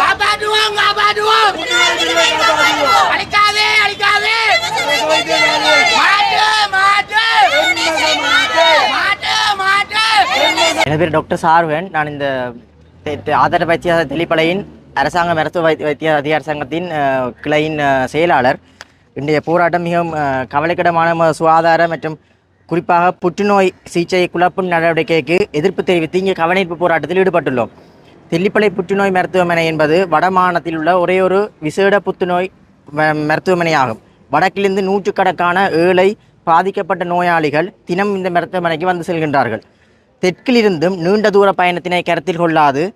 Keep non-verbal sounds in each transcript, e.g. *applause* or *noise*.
காப்பாற்றுவோம் என் பேர் டாக்டர் சார்வன். நான் இந்த ஆதார வைத்திய தெளிப்பலையின் அரசாங்க மருத்துவ வைத்திய அதிகார சங்கத்தின் கிளையின் செயலாளர். இன்றைய போராட்டம் மிகவும் கவலைக்கிடமான சுகாதார மற்றும் குறிப்பாக புற்றுநோய் சிகிச்சை குழப்பும் நடவடிக்கைக்கு எதிர்ப்பு தெரிவித்து இங்கே கவனிப்பு போராட்டத்தில் ஈடுபட்டுள்ளோம். தெல்லிப்பளை புற்றுநோய் மருத்துவமனை என்பது வடமாநிலத்தில் உள்ள ஒரே ஒரு விசேட புற்றுநோய் ம- மருத்துவமனையாகும். வடக்கிலிருந்து நூற்றுக்கணக்கான ஏழை பாதிக்கப்பட்ட நோயாளிகள் தினம் இந்த மருத்துவமனைக்கு வந்து செல்கின்றார்கள். தெற்கிலிருந்தும் நீண்ட தூர பயணத்தினை கருத்தில் கொள்ளாது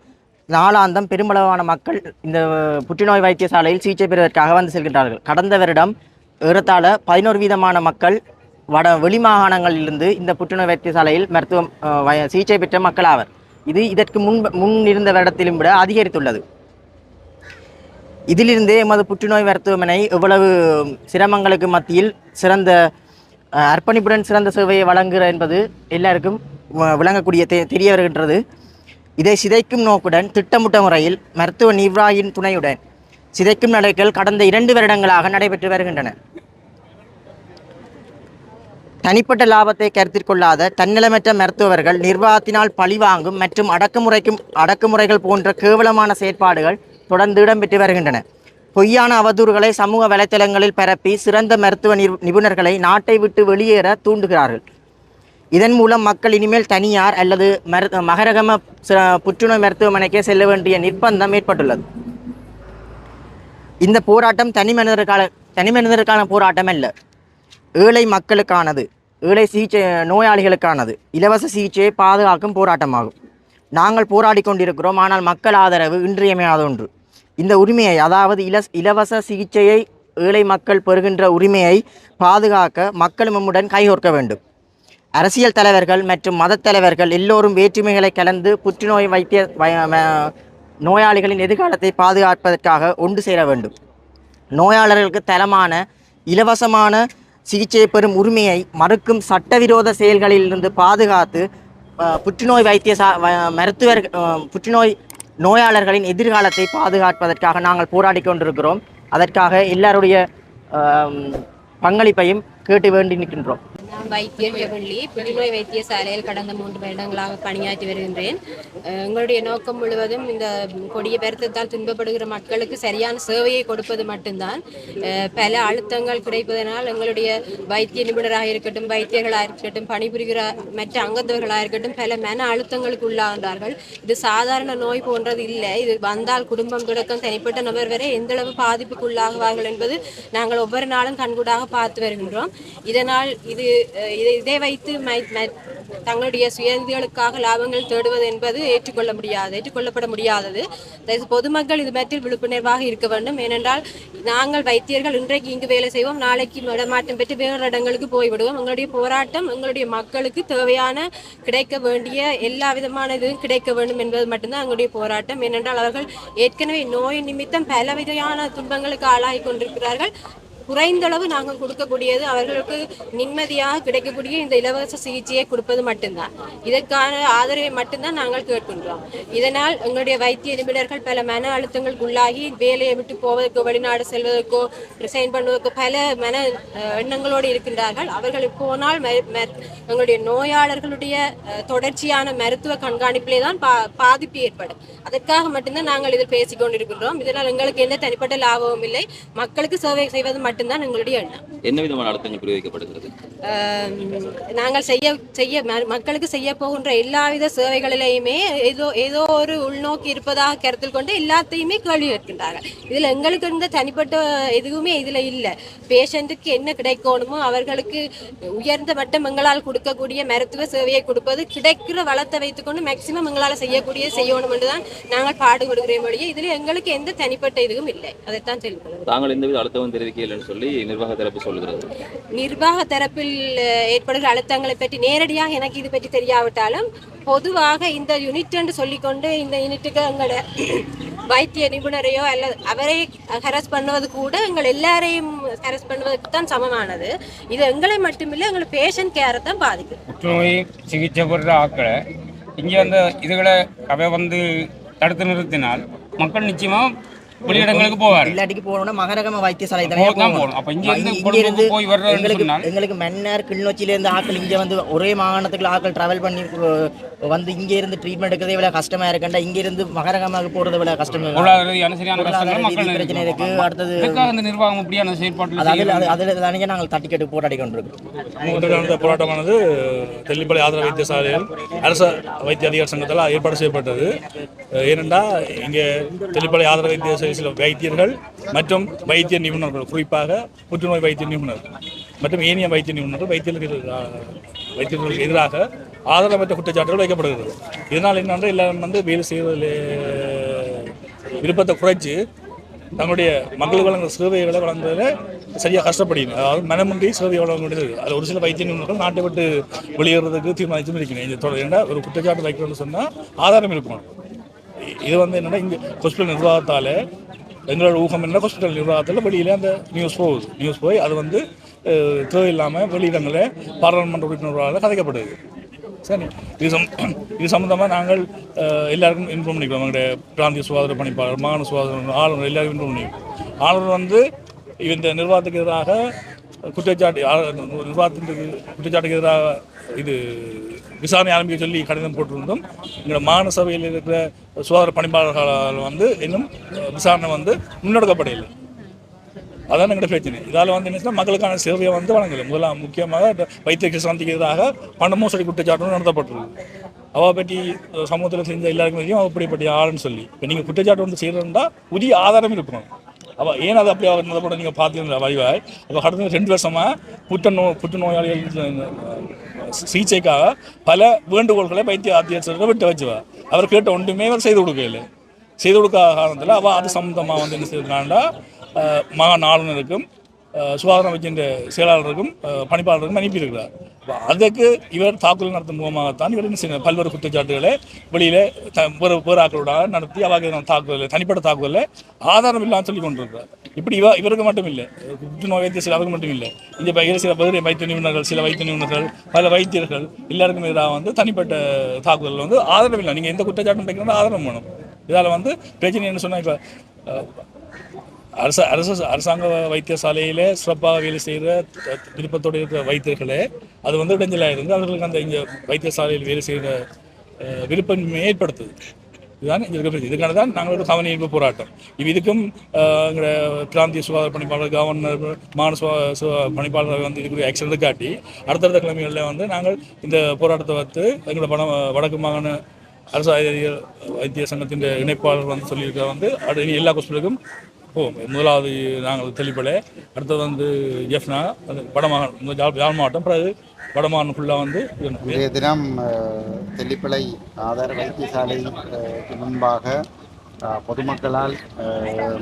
நாளாந்தம் பெருமளவான மக்கள் இந்த புற்றுநோய் வைத்தியசாலையில் சிகிச்சை பெறுவதற்காக வந்து செல்கின்றார்கள். கடந்த வருடம் ஏறத்தாழ பதினோரு வீதமான மக்கள் வட வெளிமாகாணங்களிலிருந்து இந்த புற்றுநோய் வைத்தியசாலையில் மருத்துவம் வய- சிகிச்சை பெற்ற மக்கள் ஆவர். இது இதற்கு முன் முன் இருந்த வருடத்திலும் விட அதிகரித்துள்ளது. இதிலிருந்தே எமது புற்றுநோய் மருத்துவமனை எவ்வளவு சிரமங்களுக்கு மத்தியில் சிறந்த அர்ப்பணிப்புடன் சிறந்த சேவையை வழங்குகிற என்பது எல்லாருக்கும் வ- விளங்கக்கூடிய தெ தெரிய வருகின்றது. இதை சிதைக்கும் நோக்குடன் திட்டமிட்ட முறையில் மருத்துவ நிர்வாகியின் துணையுடன் சிதைக்கும் நடவடிக்கைகள் கடந்த இரண்டு வருடங்களாக நடைபெற்று வருகின்றன. தனிப்பட்ட லாபத்தை கருத்தில் கொள்ளாத தன்னலமற்ற மருத்துவர்கள் நிர்வாகத்தினால் பழிவாங்கும் மற்றும் அடக்குமுறைக்கும் அடக்குமுறைகள் போன்ற கேவலமான செயற்பாடுகள் தொடர்ந்து இடம்பெற்று வருகின்றன. பொய்யான அவதூறுகளை சமூக வலைத்தளங்களில் பரப்பி சிறந்த மருத்துவ நிபுணர்களை நாட்டை விட்டு வெளியேற தூண்டுகிறார்கள். இதன் மூலம் மக்கள் இனிமேல் தனியார் அல்லது மரு மகரகம புற்றுநோய் மருத்துவமனைக்கே செல்ல வேண்டிய நிர்பந்தம் ஏற்பட்டுள்ளது. இந்த போராட்டம் தனி மனிதருக்கான தனி மனிதருக்கான போராட்டம் அல்ல ஏழை மக்களுக்கானது. ஏழை சிகிச்சை நோயாளிகளுக்கானது. இலவச சிகிச்சையை பாதுகாக்கும் போராட்டமாகும். நாங்கள் போராடி கொண்டிருக்கிறோம் ஆனால் மக்கள் ஆதரவு இன்றியமையாத ஒன்று. இந்த உரிமையை அதாவது இலஸ் இலவச சிகிச்சையை ஏழை மக்கள் பெறுகின்ற உரிமையை பாதுகாக்க மக்கள் நம்முடன் கைகோர்க்க வேண்டும். அரசியல் தலைவர்கள் மற்றும் மதத் தலைவர்கள் எல்லோரும் வேற்றுமைகளை கலந்து புற்றுநோய் வைத்திய நோயாளிகளின் எதிர்காலத்தை பாதுகாப்பதற்காக ஒன்று சேர வேண்டும். நோயாளர்களுக்கு தரமான இலவசமான சிகிச்சை பெறும் உரிமையை மறுக்கும் சட்டவிரோத செயல்களிலிருந்து பாதுகாத்து புற்றுநோய் வைத்திய சா மருத்துவர் புற்றுநோய் நோயாளர்களின் எதிர்காலத்தை பாதுகாப்பதற்காக நாங்கள் போராடி கொண்டிருக்கிறோம். அதற்காக எல்லாருடைய பங்களிப்பையும் கேட்டு வேண்டி நிற்கின்றோம். நான் வைத்தியர் ஜெபள்ளி புற்றுநோய் வைத்தியசாலையில் கடந்த மூன்று வருடங்களாக பணியாற்றி வருகின்றேன். எங்களுடைய நோக்கம் முழுவதும் இந்த கொடிய பெருத்தத்தால் துன்பப்படுகிற மக்களுக்கு சரியான சேவையை கொடுப்பது மட்டும்தான். பல அழுத்தங்கள் கிடைப்பதனால் எங்களுடைய வைத்திய நிபுணராக இருக்கட்டும் வைத்தியர்களாக இருக்கட்டும் பணிபுரிகிற மற்ற அங்கத்தவர்களாக இருக்கட்டும் பல மன அழுத்தங்களுக்கு உள்ளாகின்றார்கள் இது சாதாரண நோய் போன்றது இல்லை. இது வந்தால் குடும்பம் தொடக்கம் தனிப்பட்ட நபர் வரை எந்தளவு பாதிப்புக்கு உள்ளாகுவார்கள் என்பது நாங்கள் ஒவ்வொரு நாளும் கண்கூடாக பார்த்து வருகின்றோம். இதனால் இது இதை இதை வைத்து மை- தங்களுடைய சுயதிகளுக்காக லாபங்கள் தேடுவது என்பது ஏற்றுக்கொள்ள முடியாது ஏற்றுக்கொள்ளப்பட முடியாதது. பொதுமக்கள் இது பற்றி விழிப்புணர்வாக இருக்க வேண்டும். ஏனென்றால் நாங்கள் வைத்தியர்கள் இன்றைக்கு இங்கு வேலை செய்வோம். நாளைக்கு இடமாற்றம் பெற்று வேறு இடங்களுக்கு போய்விடுவோம். எங்களுடைய போராட்டம் எங்களுடைய மக்களுக்கு தேவையான கிடைக்க வேண்டிய எல்லா விதமான இதுவும் கிடைக்க வேண்டும் என்பது மட்டும்தான் எங்களுடைய போராட்டம். ஏனென்றால் அவர்கள் ஏற்கனவே நோய் நிமித்தம் பல விதமான துன்பங்களுக்கு ஆளாகி கொண்டிருக்கிறார்கள். குறைந்தளவு நாங்கள் கொடுக்கக்கூடியது அவர்களுக்கு நிம்மதியாக கிடைக்கக்கூடிய இந்த இலவச சிகிச்சையை கொடுப்பது மட்டும்தான். இதற்கான ஆதரவை மட்டும்தான் நாங்கள் கேட்கின்றோம். இதனால் எங்களுடைய வைத்திய நிபுணர்கள் பல மன அழுத்தங்களுக்கு உள்ளாகி வேலையை விட்டு போவதற்கோ வெளிநாடு செல்வதற்கோ ரிசைன் பண்ணுவதற்கோ பல மன எண்ணங்களோடு இருக்கின்றார்கள் அவர்கள் போனால் எங்களுடைய நோயாளர்களுடைய தொடர்ச்சியான மருத்துவ கண்காணிப்பிலே தான் பா பாதிப்பு ஏற்படும். அதற்காக மட்டும்தான் நாங்கள் இதில் பேசிக்கொண்டிருக்கின்றோம். இதனால் எங்களுக்கு எந்த தனிப்பட்ட லாபமும் இல்லை. மக்களுக்கு சேவை செய்வது மட்டும்தான் எங்களுடைய எண்ணம். என்ன விதமான அழுத்தங்கள் பிரயோகிக்கப்படுகிறது? நாங்கள் செய்ய செய்ய மக்களுக்கு செய்ய போகின்ற எல்லாவித சேவைகளிலேயுமே ஏதோ ஏதோ ஒரு உள்நோக்கி இருப்பதாக கருத்தில் கொண்டு எல்லாத்தையுமே கேள்வி கேட்கின்றார்கள். இதில் எங்களுக்கு இருந்த தனிப்பட்ட எதுவுமே இதில் இல்லை. பேஷண்ட்டுக்கு என்ன கிடைக்கணுமோ அவர்களுக்கு உயர்ந்த மட்டம் எங்களால் கொடுக்கக்கூடிய மருத்துவ சேவையை கொடுப்பது கிடைக்கிற வளத்தை வைத்துக்கொண்டு மேக்சிமம் எங்களால் செய்யக்கூடிய செய்யணும் என்று தான் நாங்கள் பாடுபடுகிறோம் வழியே இதில் எங்களுக்கு எந்த தனிப்பட்ட இதுவும் இல்லை. அதைத்தான் தெரிவிக்கிறோம் தாங்கள் எந்தவித அழுத்தமும் தெரிவிக்கலைன்னு சொல்லி நிர்வாக தரப்பு சொல்கிறது நிர்வாக தரப்பில் ஏற்படுகிற அழுத்தங்களை பற்றி நேரடியாக எனக்கு இது பற்றி தெரியாவிட்டாலும் பொதுவாக இந்த யூனிட் என்று சொல்லிக்கொண்டு இந்த யூனிட்டுக்கு எங்களோட *clears throat* வைத்திய நிபுணரையோ அல்லது அவரை ஹரஸ் பண்ணுவது கூட எங்கள் எல்லாரையும் ஹரஸ் பண்ணுவதற்கு தான் சமமானது. இது எங்களை மட்டுமில்லை எங்களை பேஷண்ட் கேரை தான் பாதிக்கும் புற்றுநோய் சிகிச்சை பெறுற ஆட்களை இங்கே அந்த இதுகளை அவை வந்து தடுத்து நிறுத்தினால் மக்கள் நிச்சயமாக வெளியிடங்களுக்கு போவார் இல்லாட்டிக்கு போகணும்னா மகரகம வைத்தியசாலை இருந்து போய் எங்களுக்கு எங்களுக்கு மன்னர் கிளிநொச்சியில இருந்து ஆட்கள் இங்க வந்து ஒரே மாகாணத்துக்குள்ள ஆட்கள் டிராவல் பண்ணி வந்து இங்க இருந்து ட்ரீட்மெண்ட் எடுக்கிறதே இவ்வளவு கஷ்டமா இருக்கண்டா. இங்க இருந்து மகரகமாக போறது இவ்வளவு கஷ்டம் பிரச்சனை இருக்கு. அடுத்தது நிர்வாகம் இப்படியான அது அதில் தானே நாங்கள் தட்டிக்கட்டு போராடி கொண்டிருக்கோம் இந்த போராட்டமானது தெல்லிப்பளை ஆதரவு வைத்தியசாலையில் அரசு வைத்திய அதிகார சங்கத்தால் ஏற்பாடு செய்யப்பட்டது. அஹ் ஏனென்றால் இங்கே தெல்லிப்பளை ஆதரவு வைத்தியசாலை சில வைத்தியர்கள் மற்றும் வைத்திய நிபுணர்கள் குறிப்பாக புற்றுநோய் வைத்திய நிபுணர் மற்றும் ஏனைய வைத்திய நிபுணர்கள் வைத்தியர்களுக்கு எதிராக வைத்தியர்களுக்கு எதிராக ஆதாரமற்ற குற்றச்சாட்டுகள் வைக்கப்படுகிறது. இதனால் என்னென்றால் எல்லாரும் வந்து வேலை செய்வதில் விருப்பத்தை குறைச்சி தங்களுடைய மக்களுக்கு வழங்குற சேவைகளை வழங்குவதில் சரியாக கஷ்டப்படுகிறது அதாவது மனமின்றி சேவை வழங்க வேண்டியது. அது ஒரு சில வைத்திய நிபுணர்கள் நாட்டை விட்டு வெளியேறதுக்கு தீர்மானித்தும் இருக்கிறேன் இந்த தொடர் ஏன்னா ஒரு குற்றச்சாட்டு வைக்கணும்னு சொன்னால் ஆதாரம் இருக்கணும் இது வந்து என்னென்னா இங்கே ஹாஸ்பிட்டல் நிர்வாகத்தால் எங்களோட ஊகம் என்ன? ஹாஸ்பிட்டல் நிர்வாகத்தில் வெளியில் அந்த நியூஸ் போகுது. நியூஸ் போய் அது வந்து அஹ், தேவையில்லாமல் வெளியிடங்களில் பாராளுமன்ற உறுப்பினர்களால் கதைக்கப்படுது. சரி. இது சம் இது சம்மந்தமாக நாங்கள் எல்லாருக்கும் இன்ஃபார்ம் பண்ணிக்கிறோம் எங்களுடைய பிராந்திய சுகாதார பணிப்பாளர் மாகாண சுகாதார ஆளுநர் எல்லாருக்கும் இன்ஃபார்ம் பண்ணிக்கிறோம் ஆளுநர் வந்து இந்த நிர்வாகத்துக்கு எதிராக குற்றச்சாட்டு நிர்வாகத்தின் குற்றச்சாட்டுக்கு எதிராக இது விசாரணை ஆரம்பிக்க சொல்லி கடிதம் போட்டிருந்தோம். எங்களோட மாநில சபையில் இருக்கிற சுகாதார பணிப்பாளர்களால் வந்து இன்னும் விசாரணை வந்து முன்னெடுக்கப்படவில்லை. அதான் எங்களோட பிரச்சனை. இதால் வந்து என்ன மக்களுக்கான சேவையை வந்து வழங்கலை. முதலாம் முக்கியமாக வைத்திய கிருஷ்ணாந்திக்கு எதிராக பண மோசடி குற்றச்சாட்டு நடத்தப்பட்டிருக்கு. அவ பற்றி சமூகத்தில் செஞ்ச எல்லாருக்கும் தெரியும் அவ இப்படிப்பட்ட ஆளுன்னு சொல்லி. இப்போ நீங்கள் குற்றச்சாட்டு வந்து செய்கிறதா உரிய ஆதாரம் இருக்கணும். அவள் ஏன் அதை அப்படி அவர் கூட நீங்கள் பார்த்தீங்கன்னா வழிவாய் அப்போ கடந்த ரெண்டு வருஷமாக புற்றுநோ புற்றுநோயாளிகள் நோயாளிகள் சிகிச்சைக்காக பல வேண்டுகோள்களை வைத்திய ஆத்தியர்கள் விட்டு வச்சுவா. அவர் கேட்ட ஒன்றுமே அவர் செய்து கொடுக்கல செய்து கொடுக்காத காரணத்தில் அவள் அது சம்மந்தமாக வந்து என்ன செய்திருக்காண்டா மகன் ஆளுநருக்கும் சுகாதார அமைச்சின் செயலாளருக்கும் பணிப்பாளருக்கும் அனுப்பியிருக்கிறார். அப்ப அதுக்கு இவர் தாக்குதல் நடத்தும் மூலமாகத்தான் இவர் என்ன பல்வேறு குற்றச்சாட்டுகளை வெளியில த- வேறு நடத்தி அவங்க தாக்குதல் தனிப்பட்ட தாக்குதலில் ஆதாரம் இல்லாமல் சொல்லி கொண்டிருக்கிறார். இப்படி இவ இவருக்கு மட்டும் இல்லை. புற்றுநோய் வைத்திய சில அவருக்கு மட்டும் இல்லை. இந்த பயிர் சில பகுதி வைத்திய நிபுணர்கள் சில வைத்திய நிபுணர்கள் பல வைத்தியர்கள் எல்லாருக்கும் எதிராக வந்து தனிப்பட்ட தாக்குதல் வந்து ஆதரவு இல்லை நீங்கள் எந்த குற்றச்சாட்டும் வைக்கணும் ஆதரவு வேணும். இதால் வந்து பிரச்சனை என்ன சொன்னால் இப்போ அரச அரசு அரசாங்க வைத்தியசாலையில் சிறப்பாக வேலை செய்கிற விருப்பத்தோடு இருக்கிற வைத்தியர்களே அது வந்து இடைஞ்சலாக இருந்து அவர்களுக்கு அந்த இங்கே வைத்தியசாலையில் வேலை செய்கிற விருப்பம் ஏற்படுத்துது. இதுதான் இங்கே இருக்கிற இதுக்கான தான் நாங்கள் ஒரு கவன ஈர்ப்பு போராட்டம். இது இதுக்கும் எங்களோட பிராந்திய சுகாதார பணிப்பாளர் கவர்னர் மாநில சுகா சுகா பணிப்பாளர் வந்து இதுக்கு ஆக்ஷன் எடுக்காட்டி அடுத்தடுத்த கிழமைகளில் வந்து நாங்கள் இந்த போராட்டத்தை வந்து எங்களோட வட வடக்கு மாகாண அரசு வைத்திய சங்கத்தின் இணைப்பாளர் வந்து சொல்லியிருக்க வந்து அடுத்த எல்லா ஹாஸ்பிட்டலுக்கும் முதலாவது நாங்கள் தெளிப்படை அடுத்தது வந்து ஜெஃப்னா வடமாகாணம் இந்த யாழ் மாவட்டம் பிறகு வடமாகாணம் ஃபுல்லாக வந்து இன்றைய தினம் அஹ், தெல்லிப்பளை ஆதார வைத்தியசாலைக்கு முன்பாக பொதுமக்களால்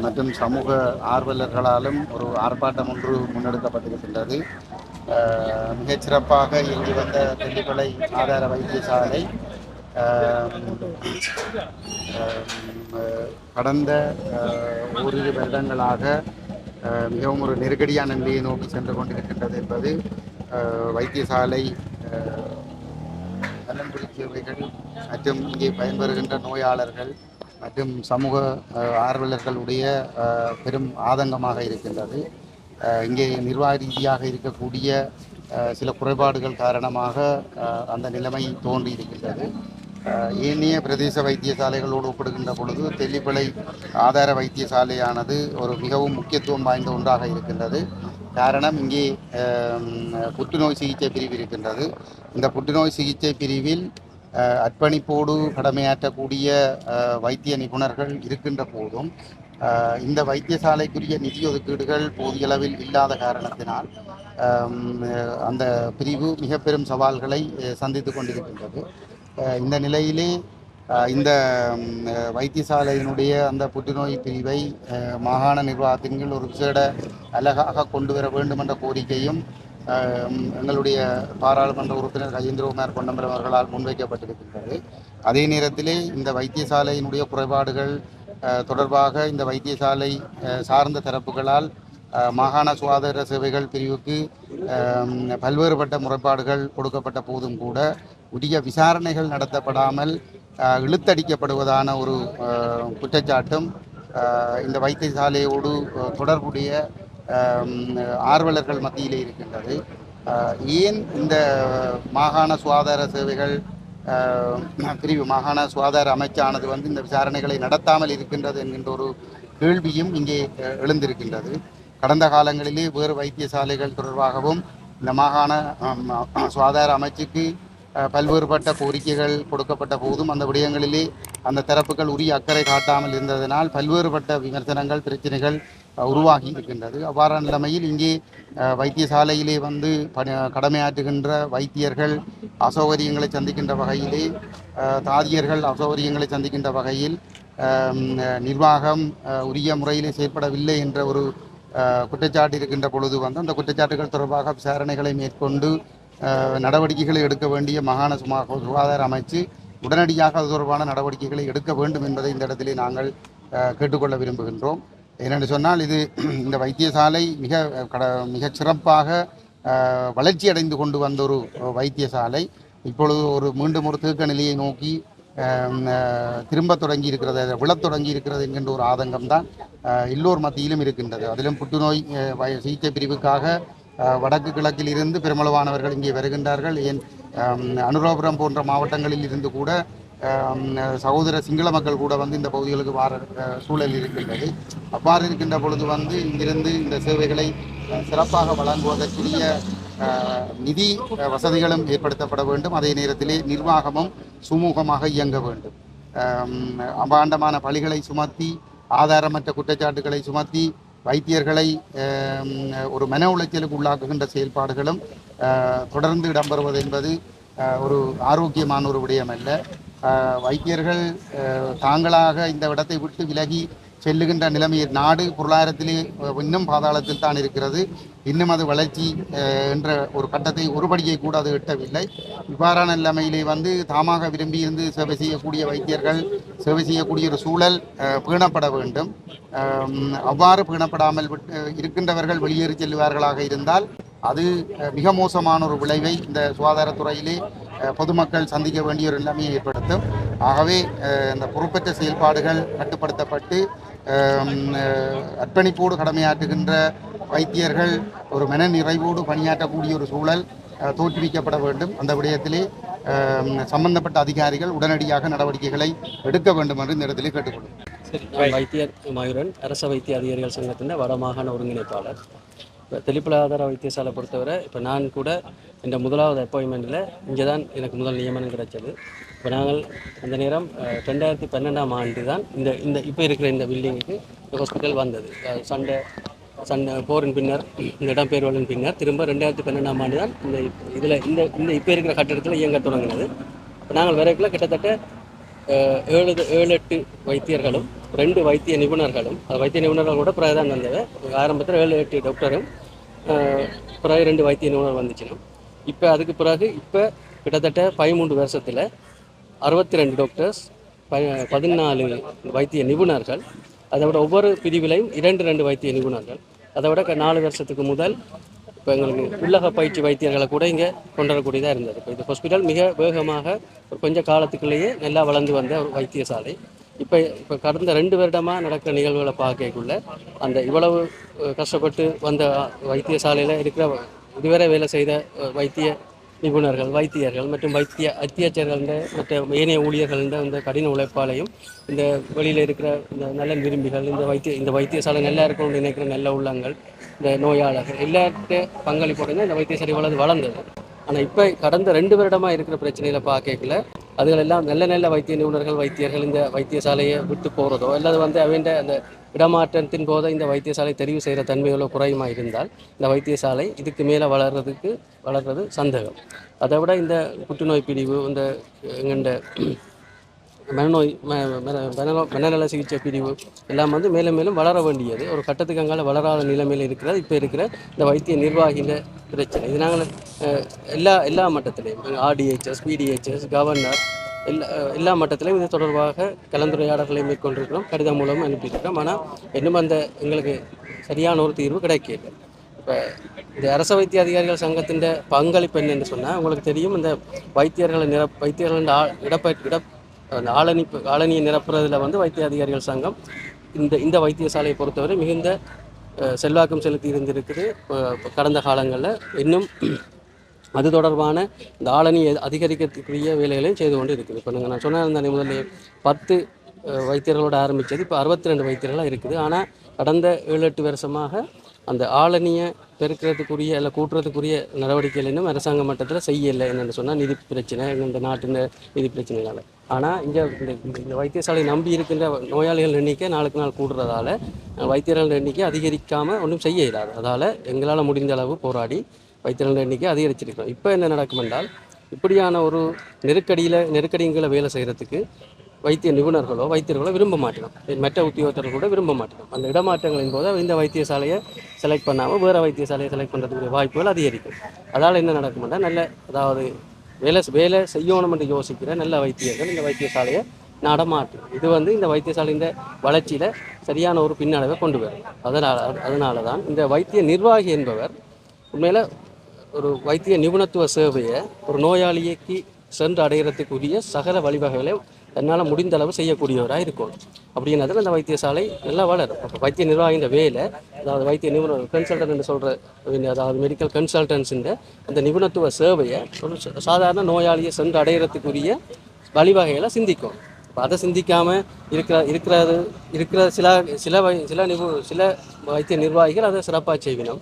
மற்றும் சமூக ஆர்வலர்களாலும் ஒரு ஆர்ப்பாட்டம் ஒன்று முன்னெடுக்கப்பட்டிருக்கின்றது. மிகச்சிறப்பாக மிகச் சிறப்பாக வந்த தெல்லிப்பளை ஆதார வைத்தியசாலை கடந்த ஓரிரு வருடங்களாக மிகவும் ஒரு நெருக்கடியான நிலையை நோக்கி சென்று கொண்டிருக்கின்றது என்பது வைத்தியசாலை நலன்புரி சேவைகள் மற்றும் இங்கே பயன்பெறுகின்ற நோயாளர்கள் மற்றும் சமூக ஆர்வலர்களுடைய பெரும் ஆதங்கமாக இருக்கின்றது. இங்கே நிர்வாக ரீதியாக இருக்கக்கூடிய சில குறைபாடுகள் காரணமாக அந்த நிலைமை தோன்றி இருக்கின்றது ஏனைய பிரதேச வைத்தியசாலைகளோடு ஒப்பிடுகின்ற பொழுது தெல்லிப்பளை ஆதார வைத்தியசாலையானது ஒரு மிகவும் முக்கியத்துவம் வாய்ந்த ஒன்றாக இருக்கின்றது. காரணம் இங்கே புற்றுநோய் சிகிச்சை பிரிவு இருக்கின்றது. இந்த புற்றுநோய் சிகிச்சை பிரிவில் அர்ப்பணிப்போடு கடமையாற்றக்கூடிய வைத்திய நிபுணர்கள் இருக்கின்ற போதும் இந்த வைத்தியசாலைக்குரிய நிதி ஒதுக்கீடுகள் போதிய அளவில் இல்லாத காரணத்தினால் அந்த பிரிவு மிக பெரும் சவால்களை சந்தித்து கொண்டிருக்கின்றது. இந்த நிலையிலே இந்த வைத்தியசாலையினுடைய அந்த புற்றுநோய் பிரிவை மாகாண நிர்வாகத்தின் கீழ் ஒரு விசேட அழகாக கொண்டு வர வேண்டும் என்ற கோரிக்கையும் எங்களுடைய பாராளுமன்ற உறுப்பினர் கஜேந்திரகுமார் பொன்னம்பலம் அவர்களால் முன்வைக்கப்பட்டிருக்கின்றது. அதே நேரத்திலே இந்த வைத்தியசாலையினுடைய குறைபாடுகள் தொடர்பாக இந்த வைத்தியசாலை சார்ந்த தரப்புகளால் மாகாண சுகாதார சேவைகள் பிரிவுக்கு பல்வேறுபட்ட முறைப்பாடுகள் கொடுக்கப்பட்ட போதும் கூட உரிய விசாரணைகள் நடத்தப்படாமல் இழுத்தடிக்கப்படுவதான ஒரு குற்றச்சாட்டும் இந்த வைத்தியசாலையோடு தொடர்புடைய ஆர்வலர்கள் மத்தியிலே இருக்கின்றது. ஏன் இந்த மாகாண சுகாதார சேவைகள் பிரிவு மாகாண சுகாதார அமைச்சானது வந்து இந்த விசாரணைகளை நடத்தாமல் இருக்கின்றது என்கின்ற ஒரு கேள்வியும் இங்கே எழுந்திருக்கின்றது. கடந்த காலங்களிலே வேறு வைத்தியசாலைகள் தொடர்பாகவும் இந்த மாகாண சுகாதார அமைச்சுக்கு பல்வேறுபட்ட கோரிக்கைகள் கொடுக்கப்பட்ட போதும் அந்த விடயங்களிலே அந்த தரப்புகள் உரிய அக்கறை காட்டாமல் இருந்ததனால் பல்வேறுபட்ட விமர்சனங்கள் பிரச்சனைகள் உருவாகி இருக்கின்றது. அவ்வாறான நிலைமையில் இங்கே வைத்தியசாலையிலே வந்து பணி கடமையாற்றுகின்ற வைத்தியர்கள் அசௌகரியங்களை சந்திக்கின்ற வகையிலே தாதியர்கள் அசௌகரியங்களை சந்திக்கின்ற வகையில் நிர்வாகம் உரிய முறையிலே செயற்படவில்லை என்ற ஒரு குற்றச்சாட்டு இருக்கின்ற பொழுது வந்து அந்த குற்றச்சாட்டுகள் தொடர்பாக விசாரணைகளை மேற்கொண்டு நடவடிக்கைகளை எடுக்க வேண்டிய மாகாண சுமா சுகாதார அமைச்சு உடனடியாக அது தொடர்பான நடவடிக்கைகளை எடுக்க வேண்டும் என்பதை இந்த இடத்திலே நாங்கள் கேட்டுக்கொள்ள விரும்புகின்றோம். ஏனென்று சொன்னால் இது *clears throat* இந்த வைத்தியசாலை மிக கட மிகச் சிறப்பாக வளர்ச்சி வளர்ச்சியடைந்து கொண்டு வந்த ஒரு வைத்தியசாலை. இப்பொழுது ஒரு மீண்டும் ஒரு தேக்க நிலையை நோக்கி திரும்ப தொடங்கி இருக்கிறது விழத் தொடங்கி இருக்கிறது என்கின்ற ஒரு ஆதங்கம் தான் எல்லோர் மத்தியிலும் இருக்கின்றது. அதிலும் புற்றுநோய் வய- சிகிச்சை பிரிவுக்காக வடக்கு கிழக்கில் இருந்து பெருமளவானவர்கள் இங்கே வருகின்றார்கள். ஏன் அனுராபுரம் போன்ற மாவட்டங்களில் இருந்து கூட சகோதர சிங்கள மக்கள் கூட வந்து இந்த பகுதிகளுக்கு வார சூழல் இருக்கின்றது. அவ்வாறு இருக்கின்ற பொழுது வந்து இங்கிருந்து இந்த சேவைகளை சிறப்பாக வழங்குவதற்குரிய நிதி வசதிகளும் ஏற்படுத்தப்பட வேண்டும். அதே நேரத்திலே நிர்வாகமும் சுமூகமாக இயங்க வேண்டும். அபாண்டமான பழிகளை சுமத்தி ஆதாரமற்ற குற்றச்சாட்டுகளை சுமத்தி வைத்தியர்களை ஒரு மன உளைச்சலுக்கு உள்ளாக்குகின்ற செயல்பாடுகளும் தொடர்ந்து இடம்பெறுவது என்பது ஒரு ஆரோக்கியமான ஒரு விடயம் அல்ல வைத்தியர்கள் தாங்களாக இந்த இடத்தை விட்டு விலகி செல்லுகின்ற நிலைமையை நாடு பொருளாதாரத்திலே இன்னும் பாதாளத்தில் தான் இருக்கிறது. இன்னும் அது வளர்ச்சி என்ற ஒரு கட்டத்தை ஒருபடியை கூட அது எட்டவில்லை. இவ்வாறான நிலைமையிலே வந்து தாமாக விரும்பி இருந்து சேவை செய்யக்கூடிய வைத்தியர்கள் சேவை செய்யக்கூடிய ஒரு சூழல் பீணப்பட பேணப்பட வேண்டும். அவ்வாறு பேணப்படாமல் விட்டு இருக்கின்றவர்கள் வெளியேறி செல்வார்களாக இருந்தால் அது மிக மோசமான ஒரு விளைவை இந்த சுகாதாரத்துறையிலே பொதுமக்கள் சந்திக்க வேண்டிய ஒரு நிலைமையை ஏற்படுத்தும். ஆகவே இந்த பொறுப்பற்ற செயல்பாடுகள் கட்டுப்படுத்தப்பட்டு அர்ப்பணிப்போடு கடமையாற்றுகின்ற வைத்தியர்கள் ஒரு மன நிறைவோடு பணியாற்றக்கூடிய ஒரு சூழல் தோற்றுவிக்கப்பட வேண்டும். அந்த விடயத்திலே சம்பந்தப்பட்ட அதிகாரிகள் உடனடியாக நடவடிக்கைகளை எடுக்க வேண்டும் என்று இந்த இடத்திலே கேட்டுக்கொள்ளும் வைத்தியர் மயூரன் அரச வைத்திய அதிகாரிகள் சங்கத்தின் வடமாகாண ஒருங்கிணைப்பாளர். இப்போ தெளிப்பலாதார வைத்தியசாலை பொறுத்தவரை இப்போ நான் கூட இந்த முதலாவது அப்பாயின்மெண்ட்டில் இங்கே தான் எனக்கு முதல் நியமனம் கிடைச்சது. இப்போ நாங்கள் அந்த நேரம் ரெண்டாயிரத்தி பன்னெண்டாம் ஆண்டு தான் இந்த இந்த இப்போ இருக்கிற இந்த பில்டிங்குக்கு இந்த ஹாஸ்பிட்டல் வந்தது. சண்டை சண்டை போரின் பின்னர் இந்த இடம்பெயர்வுகளின் பின்னர் திரும்ப ரெண்டாயிரத்தி பன்னெண்டாம் ஆண்டு தான் இந்த இதில் இந்த இந்த இப்போ இருக்கிற கட்டிடத்தில் இயங்க தொடங்கினது. இப்போ நாங்கள் வரைக்குள்ள கிட்டத்தட்ட ஏழு ஏழு எட்டு வைத்தியர்களும் ரெண்டு வைத்திய நிபுணர்களும் அது வைத்திய நிபுணர்கள் கூட பிறகு தான் வந்தது. ஆரம்பத்தில் ஏழு எட்டு டாக்டரும் பிறகு ரெண்டு வைத்திய நிபுணர் வந்துச்சுன்னா இப்போ அதுக்கு பிறகு இப்போ கிட்டத்தட்ட பதிமூன்று வருஷத்தில் அறுபத்தி ரெண்டு டாக்டர்ஸ் ப பதினாலு வைத்திய நிபுணர்கள். அதை விட ஒவ்வொரு பிரிவிலையும் இரண்டு ரெண்டு வைத்திய நிபுணர்கள். அதை விட நாலு வருஷத்துக்கு முதல் இப்போ எங்களுக்கு உள்ளக பயிற்சி வைத்தியர்களை கூட இங்கே கொண்டு வரக்கூடியதாக இருந்தது. இப்போ இந்த ஹாஸ்பிட்டல் மிக வேகமாக ஒரு கொஞ்சம் காலத்துக்குள்ளேயே நல்லா வளர்ந்து வந்த ஒரு வைத்தியசாலை. இப்போ இப்போ கடந்த ரெண்டு வருடமாக நடக்கிற நிகழ்வுகளை பார்க்கக்குள்ள அந்த இவ்வளவு கஷ்டப்பட்டு வந்த வைத்தியசாலையில் இருக்கிற இதுவரை வேலை செய்த வைத்திய நிபுணர்கள் வைத்தியர்கள் மற்றும் வைத்திய அத்தியாச்சர்கள் மற்ற ஏனைய ஊழியர்கள் இந்த கடின உழைப்பாலையும் இந்த வெளியில் இருக்கிற இந்த நல்ல விரும்பிகள் இந்த வைத்திய இந்த வைத்தியசாலை நல்லா இருக்கணும்னு நினைக்கிற நல்ல உள்ளங்கள் இந்த நோயாளர்கள் எல்லார்ட்ட பங்களிப்போடு இந்த வைத்தியசாலை வளர்ந்து வளர்ந்தது. ஆனால் இப்போ கடந்த ரெண்டு வருடமாக இருக்கிற பிரச்சனைகளை பார்க்கல. அதுகளெல்லாம் நல்ல நல்ல வைத்திய நிபுணர்கள் வைத்தியர்கள் இந்த வைத்தியசாலையை விட்டு போகிறதோ அல்லது வந்து அவன் அந்த இடமாற்றத்தின் போது இந்த வைத்தியசாலை தெரிவு செய்கிற தன்மைகளோ குறையுமா இருந்தால் இந்த வைத்தியசாலை இதுக்கு மேலே வளர்றதுக்கு வளர்றது சந்தேகம். அதை விட இந்த புற்றுநோய் பிரிவு இந்த எங்கண்ட மனநோய் மன மனநல மனநல சிகிச்சை பிரிவு எல்லாம் வந்து மேலும் மேலும் வளர வேண்டியது. ஒரு கட்டத்துக்கு அங்கால வளராத நிலைமையில் இருக்கிறது. இப்போ இருக்கிற இந்த வைத்திய நிர்வாகின்ற பிரச்சனை. இது நாங்கள் எல்லா எல்லா மட்டத்திலையும் ஆர்டிஹெச்எஸ் பிடிஹெச்எஸ் கவர்னர் எல்லா எல்லா மட்டத்திலையும் இது தொடர்பாக கலந்துரையாடல்களை மேற்கொண்டிருக்கிறோம். கடிதம் மூலம் அனுப்பியிருக்கிறோம். ஆனால் இன்னும் அந்த எங்களுக்கு சரியான ஒரு தீர்வு கிடைக்கல. இப்போ இந்த அரச வைத்திய அதிகாரிகள் சங்கத்தின் பங்களிப்பு என்னென்னு சொன்னால் உங்களுக்கு தெரியும் இந்த வைத்தியர்களை நிற வைத்தியர்கள் இடப்ப இட அந்த ஆளணி ஆளணியை நிரப்புறதுல வந்து வைத்திய அதிகாரிகள் சங்கம் இந்த இந்த வைத்தியசாலையை பொறுத்தவரை மிகுந்த செல்வாக்கம் செலுத்தி இருந்திருக்குது கடந்த காலங்களில். இன்னும் அது தொடர்பான இந்த ஆளணியை அதிகரிக்கக்கூடிய வேலைகளையும் செய்து கொண்டு இருக்குது இப்போ நாங்கள் நான் சொன்னேன் தானே முதல்ல பத்து வைத்தியர்களோடு வைத்தியர்களோட ஆரம்பித்தது இப்போ அறுபத்தி ரெண்டு வைத்தியர்களாக இருக்குது. ஆனால் கடந்த ஏழு எட்டு வருஷமாக அந்த ஆளணியை பெருக்கிறதுக்குரிய இல்லை கூட்டுறதுக்குரிய நடவடிக்கைகள் இன்னும் அரசாங்க மட்டத்தில் செய்யலை. என்னென்னு சொன்னால் நிதி பிரச்சனை இந்த நாட்டின் நிதி பிரச்சனைனால ஆனால் இங்கே இந்த இந்த வைத்தியசாலை நம்பி இருக்கின்ற நோயாளிகள் எண்ணிக்கை நாளுக்கு நாள் கூடுறதால வைத்தியர்கள் எண்ணிக்கை அதிகரிக்காமல் ஒன்றும் செய்ய இயலாது. அதால் எங்களால் முடிந்த அளவு போராடி வைத்தியர்கள் எண்ணிக்கை அதிகரிச்சிருக்கிறோம். இப்போ என்ன நடக்கும் என்றால் இப்படியான ஒரு நெருக்கடியில் நெருக்கடிங்களை வேலை செய்கிறதுக்கு வைத்திய நிபுணர்களோ வைத்தியர்களோ விரும்ப மாட்டோம் மற்ற உத்தியோகத்தர்கள் கூட விரும்ப மாட்டோம் அந்த இடமாற்றங்களின் போது இந்த வைத்தியசாலையை செலக்ட் பண்ணாமல் வேறு வைத்தியசாலையை செலக்ட் பண்ணுறதுக்கு வாய்ப்புகள் அதிகரிக்கும். அதால் என்ன நடக்கும்னா நல்ல அதாவது வேலை வேலை செய்யணும் என்று யோசிக்கிற நல்ல வைத்தியர்கள் இந்த வைத்தியசாலையை நடமாட்டு இது வந்து இந்த வைத்தியசாலையின் வளர்ச்சியில் சரியான ஒரு பின்னடைவை கொண்டு வரும். அதனால் அதனால தான் இந்த வைத்திய நிர்வாகி என்பவர் உண்மையில் ஒரு வைத்திய நிபுணத்துவ சேவையை ஒரு நோயாளிக்கு சென்று அடைகிறதுக்குரிய சகல வழிவகைகளை தன்னால் முடிந்த அளவு செய்யக்கூடியவராக இருக்கும் அப்படிங்கிறதுல அந்த வைத்தியசாலை நல்லா வளரும். அப்போ வைத்திய நிர்வாகின்ற வேலை அதாவது வைத்திய நிபுணர் கன்சல்டன்ட் சொல்கிற அதாவது மெடிக்கல் கன்சல்டன்ஸுன்ற அந்த நிபுணத்துவ சேவையை ஒரு சாதாரண நோயாளியை சென்று அடையிறதுக்குரிய வழிவகைகளை சிந்திக்கும். இப்போ அதை சிந்திக்காமல் இருக்கிற இருக்கிறது இருக்கிற சில சில வை சில நிபு சில வைத்திய நிர்வாகிகள் அதை சிறப்பாக செய்வினோம்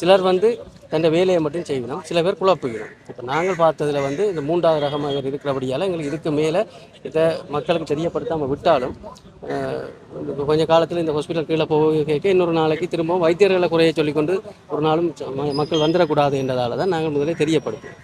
சிலர் வந்து தன் வேலையை மட்டும் செய்வினோம். சில பேர் குழப்புகிறோம் இப்போ நாங்கள் பார்த்ததில் வந்து இந்த மூன்றாவது ரகமாக இவர் இருக்கிறபடியால் எங்களுக்கு இதுக்கு மேலே இதை மக்களுக்கு தெரியப்படுத்தாமல் விட்டாலும் கொஞ்சம் காலத்தில் இந்த ஹாஸ்பிட்டல் கீழே போக கேட்க இன்னொரு நாளைக்கு திரும்பவும் வைத்தியர்களை குறைய சொல்லிக்கொண்டு ஒரு நாளும் ம- மக்கள் வந்துடக்கூடாது என்றதால தான் நாங்கள் முதலே தெரியப்படுத்தும்